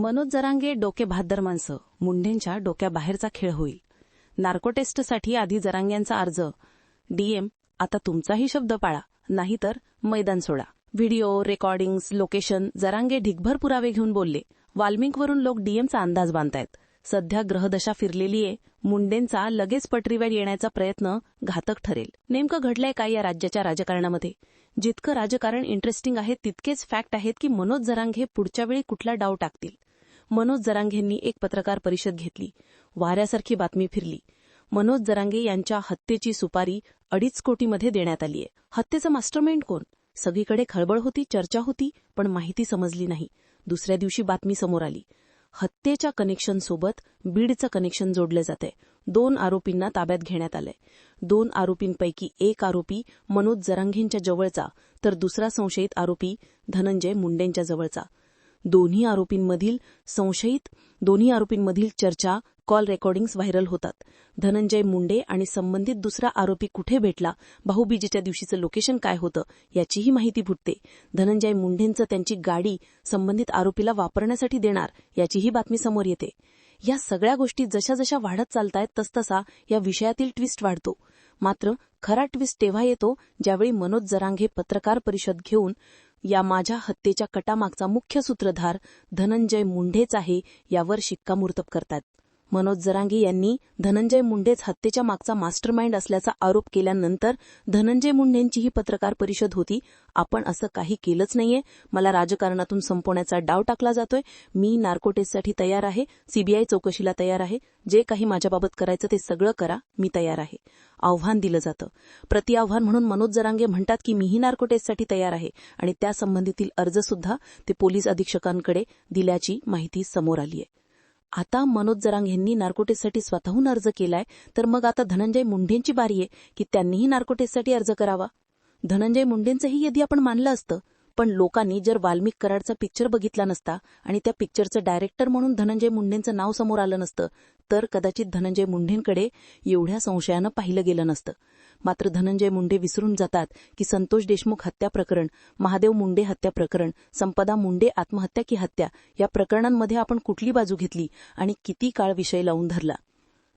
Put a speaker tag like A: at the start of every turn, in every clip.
A: मनोज जरांगे डोके भाद्दर माणसं. मुंडेंच्या डोक्याबाहेरचा खेळ होईल. नार्को टेस्टसाठी आधी जरांग्यांचा अर्ज. डीएम आता तुमचाही शब्द पाळा नाहीतर मैदान सोडा. व्हिडिओ रेकॉर्डिंग्स लोकेशन जरांगे ढिगभर पुरावे घेऊन बोलले. वाल्मिकवरून लोक डीएमचा अंदाज बांधतायत. सध्या ग्रहदशा फिरलेली आहे मुंडेंचा लगेच पटरीवर येण्याचा प्रयत्न घातक ठरेल. नेमकं घडलंय काय या राज्याच्या राजकारणामध्ये? जितकं राजकारण इंटरेस्टिंग आहे तितकेच फॅक्ट आहेत की मनोज जरांगे पुढच्या वेळी कुठला डाव टाकतील? मनोज जरांगेंनी एक पत्रकार परिषद घेतली. वाऱ्यासारखी बातमी फिरली. मनोज जरांगे यांच्या हत्येची सुपारी अडीच कोटीमध्ये देण्यात आलीय. हत्येचं मास्टरमाइंड कोण? सगळीकडे खळबळ होती चर्चा होती पण माहिती समजली नाही. दुसऱ्या दिवशी बातमी समोर आली. हत्येच्या कनेक्शनसोबत बीडचं कनेक्शन जोडलं जातंय. दोन आरोपींना ताब्यात घेण्यात आलंय. दोन आरोपींपैकी एक आरोपी मनोज जरांगेंच्या जवळचा तर दुसरा संशयित आरोपी धनंजय मुंडेंच्या जवळचा. दोन्ही आरोपींमधील संशयित दोन्ही आरोपींमधील चर्चा कॉल रेकॉर्डिंग्स व्हायरल होतात. धनंजय मुंडे आणि संबंधित दुसरा आरोपी कुठे भेटला भाऊबीजेच्या दिवशीचं लोकेशन काय होतं याचीही माहिती फुटते. धनंजय मुंडेंचं त्यांची गाडी संबंधित आरोपीला वापरण्यासाठी देणार याचीही बातमी समोर येते. या सगळ्या गोष्टी जशा जशा वाढत चालतायत तसतसा या विषयातील ट्विस्ट वाढतो. मात्र खरा ट्विस्ट तेव्हा येतो ज्यावेळी मनोज जरांगे पत्रकार परिषद घेऊन या माझ्या हत्येच्या कटामागचा मुख्य सूत्रधार धनंजय मुंढेच आहे यावर शिक्कामोर्तब करतात. मनोज जरांगे यांनी धनंजय मुंडेच हत्येच्या मागचा मास्टरमाइंड असल्याचा आरोप केल्यानंतर धनंजय मुंडेंची ही पत्रकार परिषद होती. आपण असं काही केलंच नाहीये. मला राजकारणातून संपवण्याचा डाव टाकला जातोय. मी नार्कोटेससाठी तयार आहे. सीबीआय चौकशीला तयार आहे. जे काही माझ्याबाबत करायचं ते सगळं करा. मी तयार आहे. आव्हान दिलं जातं. प्रतिआव्हान म्हणून मनोज जरांगे म्हणतात की मीही नार्कोटेससाठी तयार आहे आणि त्यासंबंधीतील अर्जसुद्धा ते पोलीस अधीक्षकांकडे दिल्याची माहिती समोर आली आहे आता मनोज जरांग यांनी नार्कोटेससाठी स्वतःहून अर्ज केलाय तर मग आता धनंजय मुंडेंची बारी आहे की त्यांनीही नार्कोटेससाठी अर्ज करावा. धनंजय मुंडेंचंही यदि आपण मानलं असतं पण लोकांनी जर वाल्मिक कराडचा पिक्चर बघितला नसता आणि त्या पिक्चरचं डायरेक्टर म्हणून धनंजय मुंडेंचं नाव समोर आलं नसतं तर कदाचित धनंजय मुंडेंकडे एवढ्या संशयानं पाहिलं गेलं नसतं. मात्र धनंजय मुंडे विसरून जातात की संतोष देशमुख हत्या प्रकरण महादेव मुंडे हत्या प्रकरण संपदा मुंडे आत्महत्या की हत्या या प्रकरणांमध्ये आपण कुठली बाजू घेतली आणि किती काळ विषय लावून धरला?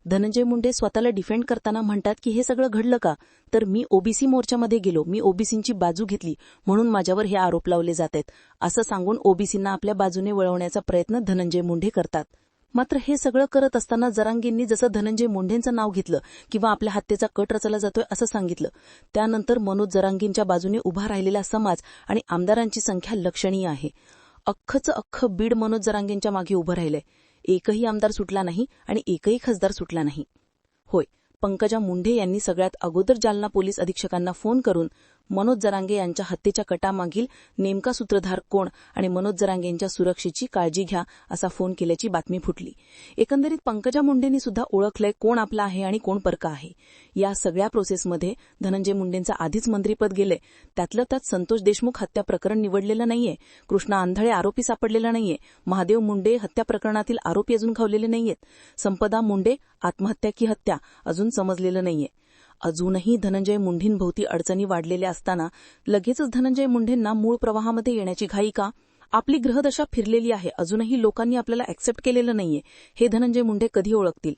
A: धनंजय मुंडे स्वतःला डिफेंड करताना म्हणतात की हे सगळं घडलं का? तर मी ओबीसी मोर्चामध्ये गेलो. मी ओबीसींची बाजू घेतली. म्हणून माझ्यावर हे आरोप लावले जात आहेत. असं सांगून ओबीसींना आपल्या बाजूने वळवण्याचा प्रयत्न धनंजय मुंडे करतात. मात्र हे सगळं करत असताना जरांगींनी जसं धनंजय मुंडेंचं नाव घेतलं किंवा आपल्या हत्येचा कट रचला जातोय असं सांगितलं त्यानंतर मनोज जरांगींच्या बाजूने उभा राहिलेला समाज आणि आमदारांची संख्या लक्षणीय आहे. अख्खचं अख्खं बीड मनोज जरांगींच्या मागे उभं राहिलंय. एकही आमदार सुटला नाही आणि एकही खासदार सुटला नाही. होय पंकजा मुंढे यांनी सगळ्यात अगोदर जालना पोलीस अधीक्षकांना फोन करून मनोज जरांगे यांच्या हत्येच्या कटामागील नेमका सूत्रधार कोण आणि मनोज जरांगे यांच्या सुरक्षेची काळजी घ्या असा फोन केल्याची बातमी फुटली. एकंदरीत पंकजा मुंडेंनी सुद्धा ओळखलंय कोण आपला आहे आणि कोण परका आहे. या सगळ्या प्रोसेसमध्ये धनंजय मुंडेंचं आधीच मंत्रीपद गेलंय. त्यातलं त्यात संतोष देशमुख हत्या प्रकरण निवडलेलं नाहीये. कृष्णा आंधळे आरोपी सापडलेला नाहीये. महादेव मुंडे हत्या प्रकरणातील आरोपी अजून खावलेले नाहीयेत. संपदा मुंडे आत्महत्या की हत्या अजून समजलेलं नाहीये. अजूनही धनंजय मुंढींभोवती अडचणी वाढलेल्या असताना लगेचच धनंजय मुंढेंना मूळ प्रवाहामध्ये येण्याची घाई का? आपली ग्रहदशा फिरलेली आहे. अजूनही लोकांनी आपल्याला ऍक्सेप्ट केलेलं नाहीये. हे धनंजय मुंडे कधी ओळखतील?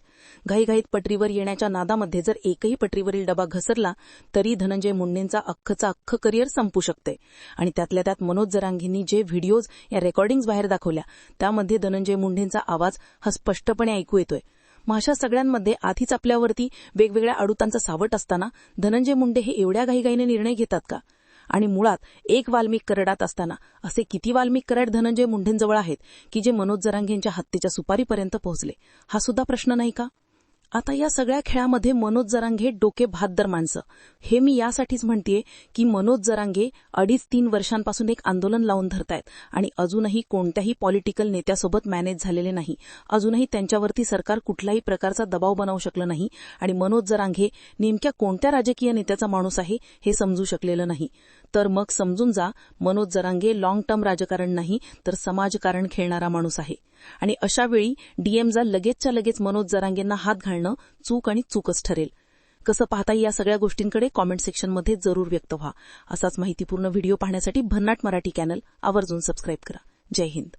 A: घाईघाईत पटरीवर येण्याच्या नादामध्ये जर एकही पटरीवरील डबा घसरला तरी धनंजय मुंडेंचा अख्खचा अख्ख करिअर संपू शकते. आणि त्यातल्या त्यात मनोज जरांगींनी जे व्हिडिओज या रेकॉर्डिंग्ज बाहेर दाखवल्या त्यामध्ये धनंजय मुंडेंचा आवाज हा स्पष्टपणे ऐकू येतोय. मग अशा सगळ्यांमध्ये आधीच आपल्यावरती वेगवेगळ्या अडुतांचा सावट असताना धनंजय मुंडे हे एवढ्या घाईघाईने निर्णय घेतात का? आणि मुळात एक वाल्मिक करडात असताना असे किती वाल्मिक कराड धनंजय मुंडेंजवळ आहेत की जे मनोज जरांगेंच्या हत्येच्या सुपारीपर्यंत पोहोचले? हा सुद्धा प्रश्न नाही का? आता या सगळ्या खेळामध्ये मनोज जरांगे डोके भातदर माणसं. हे मी यासाठीच म्हणतेय की मनोज जरांगे अडीच तीन वर्षांपासून एक आंदोलन लावून धरतायत आणि अजूनही कोणत्याही पॉलिटिकल नेत्यासोबत मॅनेज झालेले नाही. अजूनही त्यांच्यावरती सरकार कुठल्याही प्रकारचा दबाव बनवू शकलं नाही आणि मनोज जरांगे नेमक्या कोणत्या राजकीय नेत्याचा माणूस आहे हे समजू शकलेलं नाही. तर मग समजून जा मनोज जरांगे लॉंग टर्म राजकारण नाही तर समाजकारण खेळणारा माणूस आहे. आणि अशावेळी डीएमजा लगेचच्या लगेच मनोज जरांगेंना हात घालणं चूक आणि चूकच ठरेल. कसं पाहता या सगळ्या गोष्टींकडे कॉमेंट सेक्शनमध्ये जरूर व्यक्त व्हा. असाच माहितीपूर्ण व्हिडिओ पाहण्यासाठी भन्नाट मराठी चॅनल आवर्जून सबस्क्राईब करा. जय हिंद.